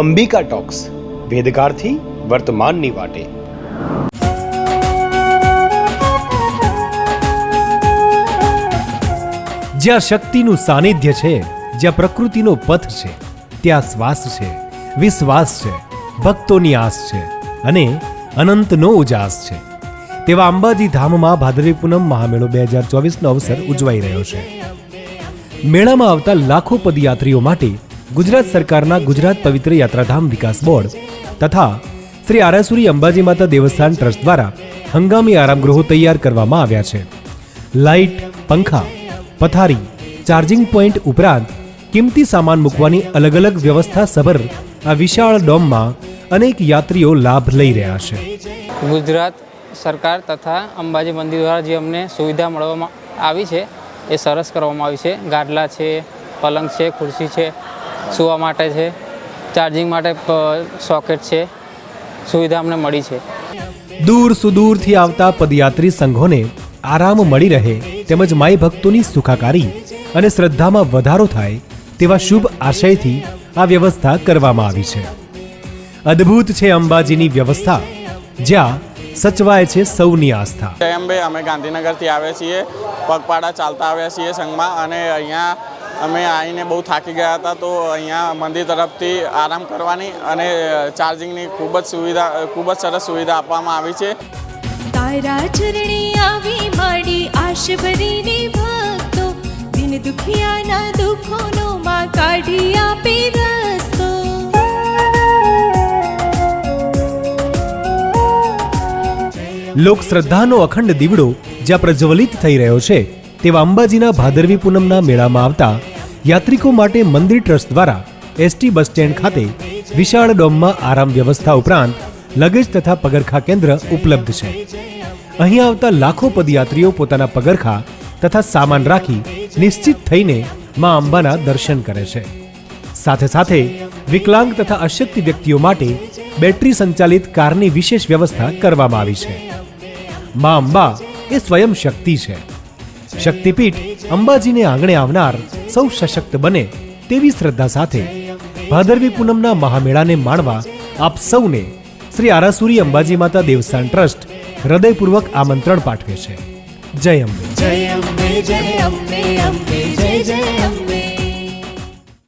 Ambika talks, ભેદગારથી વર્તમાનની વાટે. જ્યાં શક્તિનું સાનિધ્ય છે, જ્યાં પ્રકૃતિનો પથ છે, ત્યાં શ્વાસ છે, વિશ્વાસ છે, ભક્તોની આસ છે અને અનંતનો ઉજાસ છે. તેવા અંબાજી ધામમાં ભાદરવી પૂનમ મહામેળો બે હજાર ચોવીસનો અવસર ઉજવાઈ રહ્યો છે. મેળામાં આવતા લાખો પદયાત્રીઓ માટે ગુજરાત સરકારના ગુજરાત પવિત્ર યાત્રાધામ વિકાસ બોર્ડ તથા શ્રી આરાસુરી અંબાજી માતા દેવસ્થાન ટ્રસ્ટ દ્વારા હંગામી આરામગૃહો તૈયાર કરવામાં આવ્યા છે. લાઇટ, પંખા, પથારી, ચાર્જિંગ પોઈન્ટ ઉપરાંત કિંમતી સામાન મૂકવાની અલગ અલગ વ્યવસ્થા સભર આ વિશાળ ડોમમાં અનેક યાત્રીઓ લાભ લઈ રહ્યા છે. ગુજરાત સરકાર તથા અંબાજી મંદિર દ્વારા જે અમને સુવિધા મળવામાં આવી છે, એ સરસ કરવામાં આવી છે. ગાડલા છે, પલંગ છે, ખુરશી છે સૂવા માટે છે. ચાર્જિંગ માટે સોકેટ છે. સુવિધા અમને મળી છે. દૂર સુદૂરથી આવતા પદયાત્રી સંઘોને આરામ મળી રહે તેમજ માઈ ભક્તોની સુખાકારી અને શ્રદ્ધામાં વધારો થાય તેવા શુભ આશયથી આ વ્યવસ્થા કરવામાં આવી છે. અદ્ભુત છે અંબાજીની વ્યવસ્થા જ્યાં સચવાય છે સૌની આસ્થા. જય અંબે અમે ગાંધીનગરથી આવ્યા છીએ. પગપાળા ચાલતા આવ્યા છીએ સંઘમાં અને અહીંયા અમે આવીને બહુ થાકી ગયા હતા તો અહીંયા મંદિર તરફથી આરામ કરવાની અને ચાર્જિંગની ખૂબ જ સુવિધા ખૂબ જ સરસ સુવિધા આપવામાં આવી છે. તારા ચરણી આવી માડી આશ ભરીને ભક્તો દિન દુખિયાના દુખોનો માં કાઢી આપી રસ્તો. લોક શ્રદ્ધાનો અખંડ દીવડો જ્યાં પ્રજ્વલિત થઈ રહ્યો છે તેવા અંબાજીના ભાદરવી પૂનમના મેળામાં આવતા યાત્રિકો માટે મંદિર ટ્રસ્ટ દ્વારા એસટી બસ સ્ટેન્ડ ખાતે વિશાળ ડોમમાં આરામ વ્યવસ્થા ઉપરાંત લગેજ તથા પગરખા કેન્દ્ર ઉપલબ્ધ છે. અહીં આવતા લાખો પદયાત્રીઓ પોતાના પગરખા તથા સામાન રાખી નિશ્ચિત થઈને મા અંબાના દર્શન કરે છે. સાથે સાથે વિકલાંગ તથા અશક્તિ વ્યક્તિઓ માટે બેટરી સંચાલિત કારની વિશેષ વ્યવસ્થા કરવામાં આવી છે. મા અંબા એ સ્વયં શક્તિ છે. શક્તિપીઠ અંબાજીને આંગણે આવનાર સૌ સશક્ત બને તેવી શ્રદ્ધા સાથે ભાદરવી પૂનમના મહામેળાને માણવા આપ સૌને શ્રી આરાસુરી અંબાજી માતા દેવસ્થાન ટ્રસ્ટ હૃદયપૂર્વક આમંત્રણ પાઠવે છે. જય અંબે. જય અંબે જય અંબે અંબે, જય જય અંબે.